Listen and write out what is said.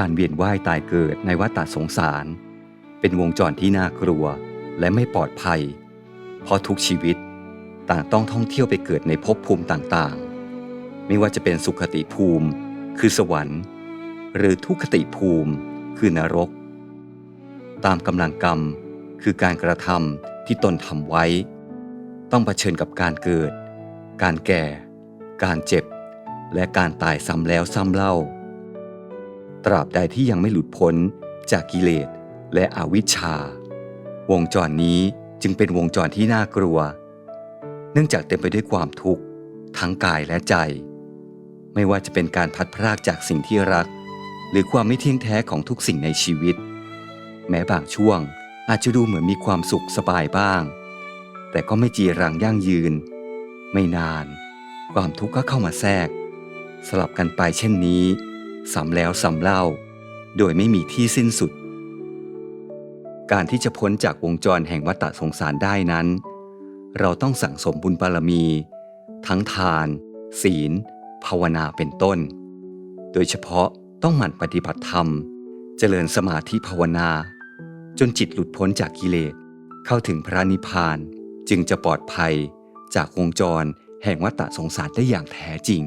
การเวียนว่ายตายเกิดในวัฏสงสาร เป็นวงจรที่น่ากลัวและไม่ปลอดภัย เพราะทุกชีวิตต่างต้องท่องเที่ยวไปเกิดในภพภูมิต่างๆ ไม่ว่าจะเป็นสุขติภูมิ คือสวรรค์ หรือทุกขติภูมิ คือนรก ตามกำลังกรรมคือการกระทำที่ตนทำไว้ ต้องเผชิญกับการเกิด การแก่ การเจ็บ และการตายซ้ำแล้วซ้ำเล่า ตราบใดที่ยังไม่หลุดพ้นจากกิเลสและอวิชชา วงจรนี้จึงเป็นวงจรที่น่ากลัว เนื่องจากเต็มไปด้วยความทุกข์ทั้งกายและใจ ไม่ว่าจะเป็นการพัดพรากจากสิ่งที่รัก หรือความไม่เที่ยงแท้ของทุกสิ่งในชีวิต แม้บางช่วงอาจจะดูเหมือนมีความสุขสบายบ้าง แต่ก็ไม่จีรังยั่งยืน ไม่นาน ความทุกข์ก็เข้ามาแทรก สลับกันไปเช่นนี้ ซ้ำแล้วซ้ำเล่า โดยไม่มีที่สิ้นสุด การที่จะพ้นจากวงจรแห่งวัฏสงสารได้นั้น เราต้องสั่งสมบุญบารมี ทั้งทาน ศีล ภาวนาเป็นต้น โดยเฉพาะต้องหมั่นปฏิบัติธรรม เจริญสมาธิภาวนา จนจิตหลุดพ้นจากกิเลสเข้าถึงพระนิพพานจึงจะปลอดภัยจากวงจรแห่งวัฏสงสารได้อย่างแท้จริง